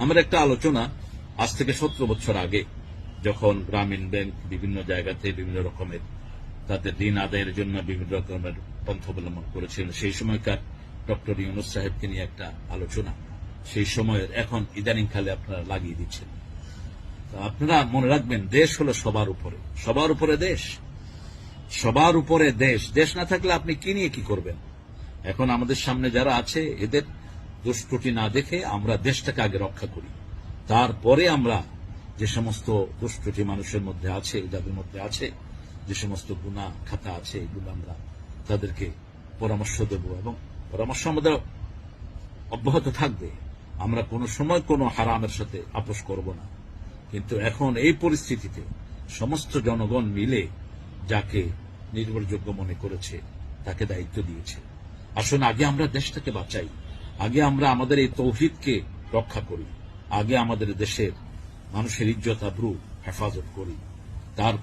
আমার একটা আলোচনা আজ থেকে সতেরো বছর আগে, যখন গ্রামীণ ব্যাংক বিভিন্ন জায়গাতে বিভিন্ন রকমের তাদের ঋণ আদায়ের জন্য বিভিন্ন রকমের পন্থ অবলম্বন করেছিলেন সেই সময়কার ডক্টর ইউনুস সাহেবকে নিয়ে একটা আলোচনা। সেই সময়ের, এখন ইদানিং কালে আপনারা লাগিয়ে দিচ্ছেন। আপনারা মনে রাখবেন, দেশ হলো সবার উপরে। সবার উপরে দেশ। সবার উপরে দেশ। দেশ না থাকলে আপনি কি নিয়ে কি করবেন? এখন আমাদের সামনে যারা আছে, এদের দুষ্কৃতি না দেখে আমরা দেশটাকে আগে রক্ষা করি। তারপরে আমরা যে সমস্ত দুষ্কৃতি মানুষের মধ্যে আছে, যাদের মধ্যে আছে, যে সমস্ত গুণা খাতা আছে, এগুলো আমরা তাদেরকে পরামর্শ দেব এবং পরামর্শ আমাদের অব্যাহত থাকবে। আমরা কোনো সময় কোনো হারামের সাথে আপোষ করব না। কিন্তু এখন এই পরিস্থিতিতে সমস্ত জনগণ মিলে যাকে নির্ভরযোগ্য মনে করেছে, তাকে দায়িত্ব দিয়েছে। আসুন, আগে আমরা দেশটাকে বাঁচাই। আগে আমরা আমাদের এই তৌহিদকে রক্ষা করি। আগে আমাদের দেশের মানুষের ইজ্জত আব্রু হেফাজত করি। তার